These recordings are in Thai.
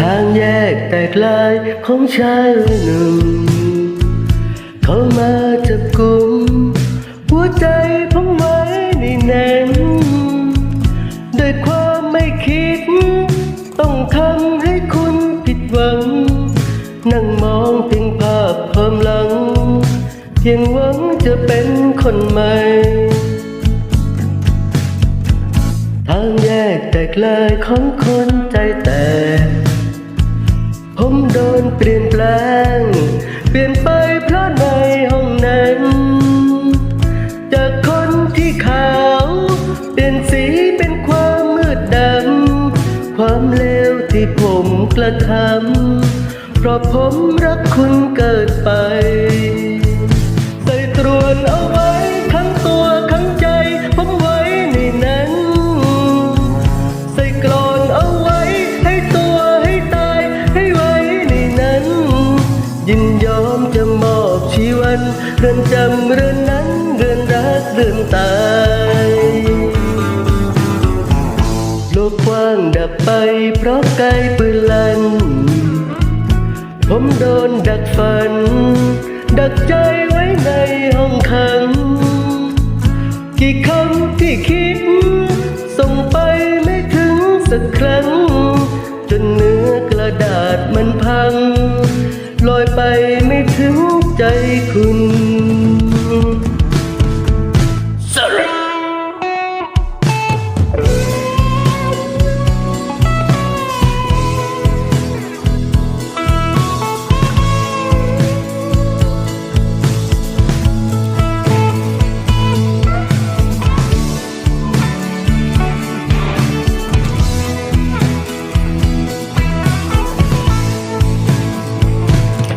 ทางแตกลายของชายหนุ่ม เขามาจับกลุ่มหัวใจผมไว้ในแน่นด้วยความไม่คิด ต้องทำให้คุณผิดหวัง นั่งมองเพียงภาพความหลัง เพียงหวังจะเป็นคนใหม่ทางแยกแตกลายของคนใจแตก ผมโดนเปลี่ยนแปลง เปลี่ยนไปเพราะในห้องนั้น จากคนที่ขาว เปลี่ยนสีเป็นความมืดดำ ความเลวที่ผมกระทำ เพราะผมรักคุณเกิดไป ใส่ตรวนเอาไว้ ยินยอมจะมอบชีวันเรือนจำเรือนนั้นเรือนรักเรือนตายโลกกว้างดับไปเพราะไกลปืนลัน ผมโดนดักฟัน ดักใจไว้ในห้องขัง กี่คำที่คิด ส่งไปไม่ถึงสักครั้ง ใจคุณ Sorry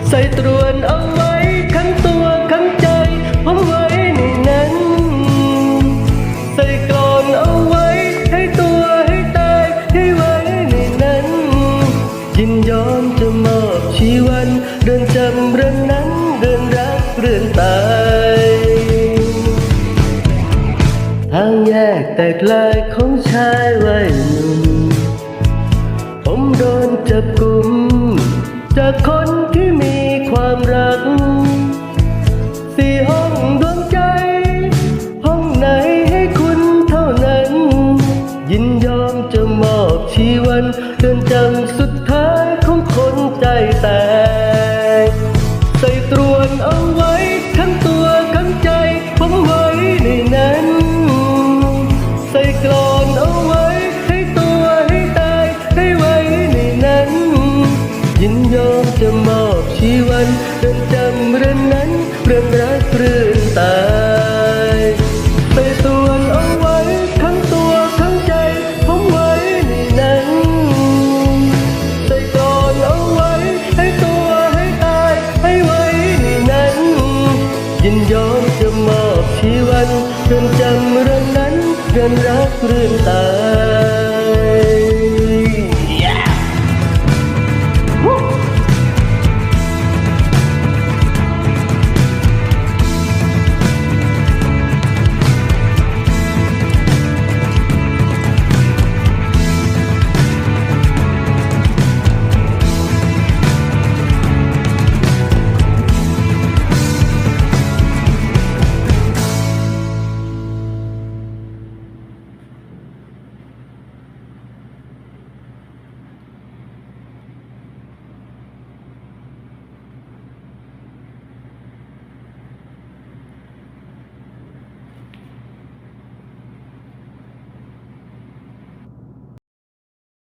ใส่ตรวนเอาไว้ เรือนตายทางแยกแตกลายของชายวัยหนุ่มผมโดนจับกลุ่มจากคนที่ รื่นตายใส่ตวนเอาไว้ทั้งตัวทั้งใจผมไว้ในนั้นใส่กรอนเอาไว้ให้ตัวให้ตายให้ไว้ในนั้น ยินยอมจะมอบชีวันเรือนจำเรื่อนนั้นเรือนรักเรือนตาย